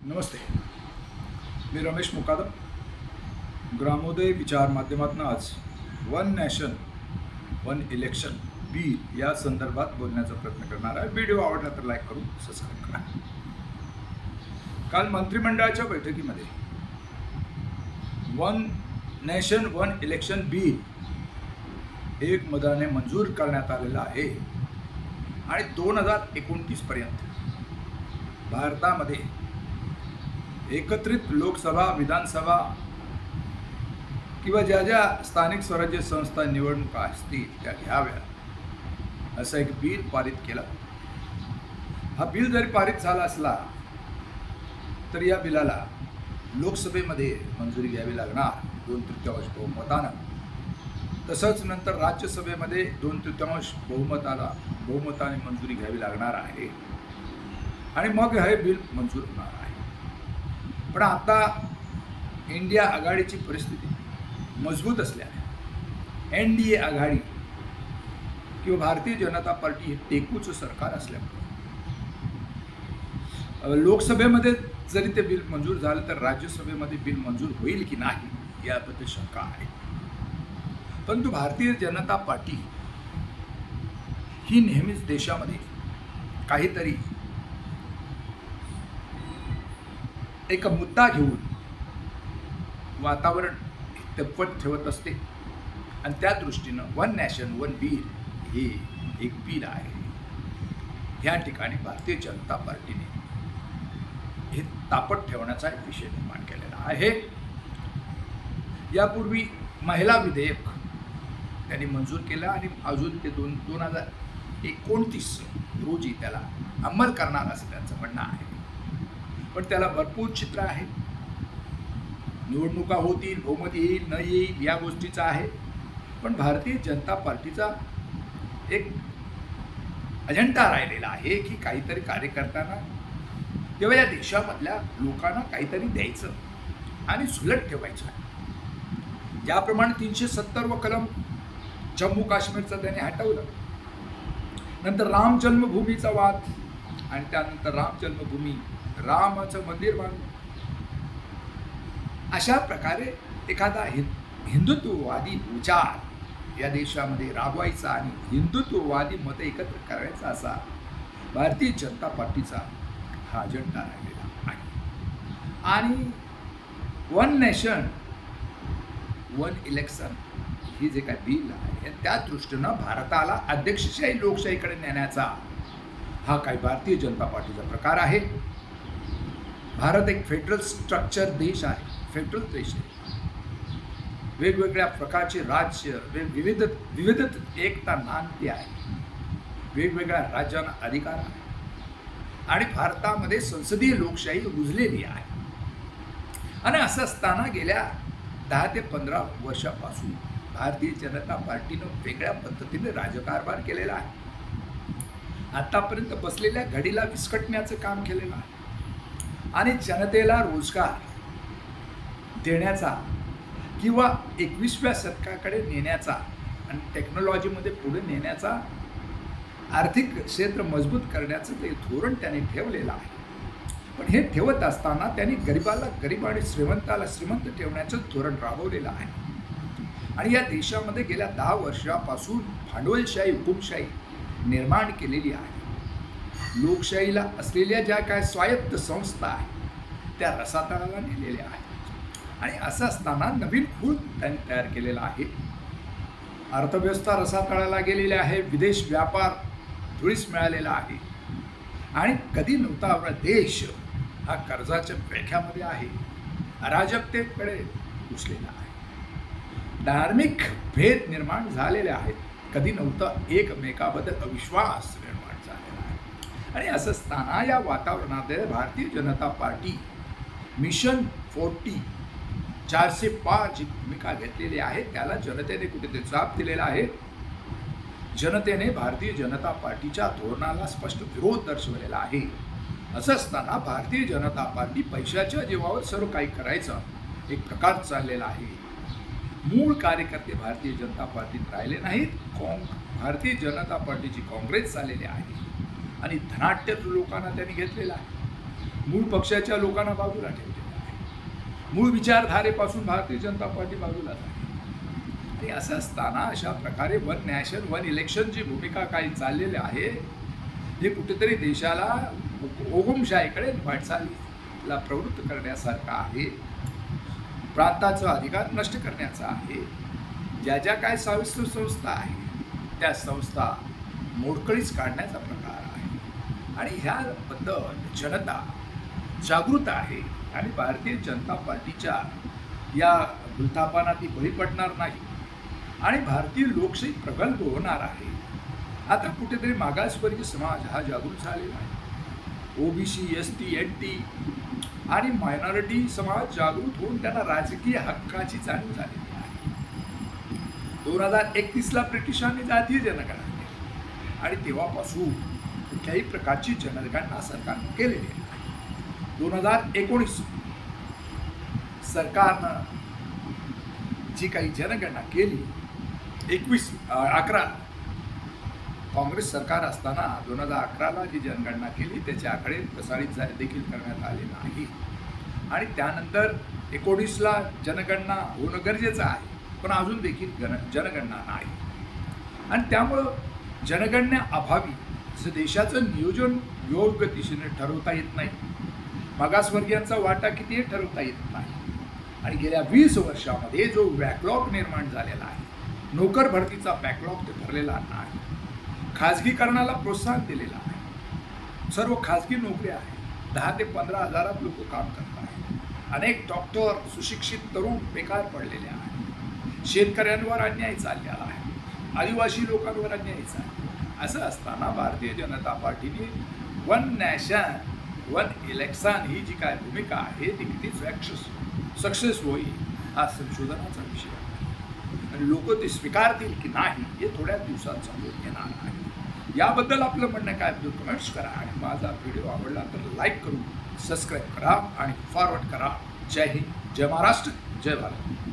नमस्ते. मी रमेश मुकादम. ग्रामोदय विचार माध्यमातून आज वन नॅशन वन इलेक्शन बी या संदर्भात बोलण्याचा प्रयत्न करणार आहे. व्हिडिओ आवडला तर लाईक करून सबस्क्राईब करा. काल मंत्रिमंडळाच्या बैठकीमध्ये one nation one election bill एक मताने मंजूर करण्यात आलेला आहे. आणि दोन हजार एकोणतीसपर्यंत भारतामध्ये एकत्रित लोकसभा विधानसभा किंवा ज्या ज्या स्थानिक स्वराज्य संस्था निवडणुका असतील त्या घ्याव्या. असं एक बिल पारित केलं. हा बिल जरी पारित झाला असला तर या बिलाला लोकसभेमध्ये मंजुरी घ्यावी लागणार दोन तृतीयांश बहुमतानं. तसंच नंतर राज्यसभेमध्ये दोन तृतीयांश बहुमताला बहुमताने मंजुरी घ्यावी लागणार आहे. आणि मग हे बिल मंजूर होणार आहे. पण आता इंडिया आघाडीची परिस्थिती मजबूत असल्याने एन डी ए आघाडी किंवा भारतीय जनता पार्टी हे टेकूचं सरकार असल्यामुळे लोकसभेमध्ये जरी ते बिल मंजूर झालं तर राज्यसभेमध्ये बिल मंजूर होईल की नाही याबद्दल शंका आहे. परंतु भारतीय जनता पार्टी ही नेहमीच देशामध्ये काहीतरी एक मुद्दा घेऊन वातावरण तप्पट ठेवत असते. आणि त्या दृष्टीनं वन नॅशन वन बिल हे एक बिल आहे. ह्या ठिकाणी भारतीय जनता पार्टीने हे तापट ठेवण्याचा एक विषय निर्माण केलेला आहे. यापूर्वी महिला विधेयक त्यांनी मंजूर केलं आणि अजून ते दोन दोन हजार एकोणतीस रोजी त्याला अंमल करणार असं त्यांचं म्हणणं आहे. पण त्याला भरपूर चित्र आहे निवडणुका होतील बहुमत येईल न येईल या गोष्टीचं आहे. पण भारतीय जनता पार्टीचा एक अजेंडा राहिलेला आहे की काहीतरी कार्य करताना तेव्हा या देशामधल्या लोकांना काहीतरी द्यायचं आणि सुलट ठेवायचं आहे. ज्याप्रमाणे तीनशे सत्तर व कलम जम्मू काश्मीरचं त्याने हटवलं. नंतर राम जन्मभूमीचा वाद आणि त्यानंतर राम जन्मभूमी रामाचं मंदिर बांधलं. अशा प्रकारे एखादा हि हिंदुत्ववादी विचार या देशामध्ये राबवायचा आणि हिंदुत्ववादी मतं एकत्र करायचा असा भारतीय जनता पार्टीचा हा अजेंडा राहिलेला आहे. आणि वन नेशन वन इलेक्शन ही जे काय बिल आहे त्या दृष्टीनं भारताला अध्यक्षशाही लोकशाहीकडे नेण्याचा हा काही भारतीय जनता पार्टीचा प्रकार आहे. भारत एक फेडरल स्ट्रक्चर देश आहे फेडरल देश आहे. वेगवेगळ्या प्रकारचे राज्य विविध विविध एकता नांदते आहे. वेगवेगळ्या राज्यांना अधिकार आहे. आणि भारतामध्ये संसदीय लोकशाही रुजलेली आहे. आणि असं असताना गेल्या दहा ते पंधरा वर्षापासून भारतीय जनता पार्टीनं वेगळ्या पद्धतीने राजकारभार केलेला आहे. आतापर्यंत बसलेल्या घडीला विस्कटण्याचं काम केलेलं आहे. आणि जनतेला रोजगार देण्याचा किंवा एकवीसव्या शतकाकडे नेण्याचा आणि टेक्नॉलॉजीमध्ये पुढे नेण्याचा आर्थिक क्षेत्र मजबूत करण्याचं ते धोरण त्याने ठेवलेलं आहे. पण हे ठेवत असताना त्यांनी गरिबाला गरीब आणि श्रीमंताला श्रीमंत ठेवण्याचं धोरण राबवलेलं आहे. आणि या देशामध्ये गेल्या दहा वर्षापासून भांडवलशाही हुकुमशाही निर्माण केलेली आहे. लोकशाहीला असलेल्या ज्या काय स्वायत्त संस्था आहेत त्या रसातळाला नेलेल्या आहेत. आणि असं असताना नवीन खून त्यांनी तयार केलेला आहे. अर्थव्यवस्था रसातळाला गेलेली आहे विदेश व्यापार धुळीस मिळालेला आहे. आणि कधी नव्हता आपला देश हा कर्जाच्या पेख्यामध्ये आहे. अराजकतेकडे घुसलेला आहे. धार्मिक भेद निर्माण झालेले आहेत. कधी नव्हता एकमेकाबद्दल अविश्वास आणि असं असताना या वातावरणात Bharatiya Janata party mission forty चारशे पाच जी भूमिका घेतलेली आहे त्याला जनतेने कुठेतरी जाब दिलेला आहे. जनतेने भारतीय जनता पार्टीच्या धोरणाला स्पष्ट विरोध दर्शवलेला आहे. असं असताना भारतीय जनता पार्टी पैशाच्या जीवावर सर्व काही करायचं एक प्रकार चाललेला आहे. मूळ कार्यकर्ते भारतीय जनता पार्टीत राहिले नाहीत काँग भारतीय जनता पार्टीची काँग्रेस चाललेली आहे. आणि धनाट्य लोकांना त्यांनी घेतलेला आहे. मूळ पक्षाच्या लोकांना बाजूला ठेवलेलं आहे. मूळ विचारधारेपासून भारतीय जनता पार्टी बाजूला आहे आणि असं असताना अशा प्रकारे वन नॅशन वन इलेक्शनची भूमिका काही चाललेली आहे हे कुठेतरी देशाला ओघमशाहीकडे वाटचालीला प्रवृत्त करण्यासारखं आहे. प्रांताचा अधिकार नष्ट करण्याचा आहे. ज्या ज्या काय सविस्तर संस्था आहे त्या संस्था मोडकळीच काढण्याचा प्रकार आहे. आणि ह्याबद्दल जनता जागृत आहे आणि भारतीय जनता पार्टीच्या या भूलथापांना ती बळी पडणार नाही. आणि भारतीय लोकशाही प्रगल्भ होणार आहे. आता कुठेतरी मागासवर्गीय समाज हा जागृत झालेला आहे. OBC S T N T आणि मायनॉरिटी समाज जागृत होऊन त्यांना राजकीय हक्काची जाणीव झालेली आहे. दोन हजार एकतीसला ब्रिटिशांनी जातीय जनगणना केली. आणि तेव्हापासून कुठल्याही प्रकारची जनगणना सरकारनं केलेली आहे. दोन हजार एकोणीस सरकारनं जी काही जनगणना केली एकवीस अकरा काँग्रेस सरकार असताना दोन हजार अकराला जी जनगणना केली त्याचे आकडे प्रसारित झाले देखील करण्यात आले नाही. आणि त्यानंतर एकोणीसला जनगणना होणं गरजेचं आहे पण अजून देखील गण जनगणना नाही. आणि त्यामुळं जनगणनेअभावी जसं देशाचं नियोजन योग्य दिशेने ठरवता येत नाही. मागासवर्गीयांचा वाटा किती हे ठरवता येत नाही. आणि गेल्या वीस वर्षामध्ये जो बॅकलॉग निर्माण झालेला आहे नोकर भरतीचा बॅकलॉग ते भरलेला नाही. खाजगीकरणाला प्रोत्साहन दिलेलं आहे. सर्व खाजगी नोकऱ्या आहेत. दहा ते पंधरा हजारात लोक काम करत आहेत. अनेक डॉक्टर सुशिक्षित तरुण बेकार पडलेले आहेत. शेतकऱ्यांवर अन्याय चाललेला आहे. आदिवासी लोकांवर अन्याय चालला असं असताना भारतीय जनता पार्टीने वन नॅशन वन इलेक्शन ही जी काय भूमिका आहे ती किती सक्सेस सक्सेस होईल हा संशोधनाचा विषय आहे. आणि लोक ते स्वीकारतील की नाही हे थोड्या दिवसात समजून येणार आहे याबद्दल आपलं म्हणणं काय तुम्ही कमेंट्स करा. आणि माझा व्हिडिओ आवडला तर लाईक करून सबस्क्राईब करा आणि फॉरवर्ड करा. जय हिंद जय महाराष्ट्र जय भारत.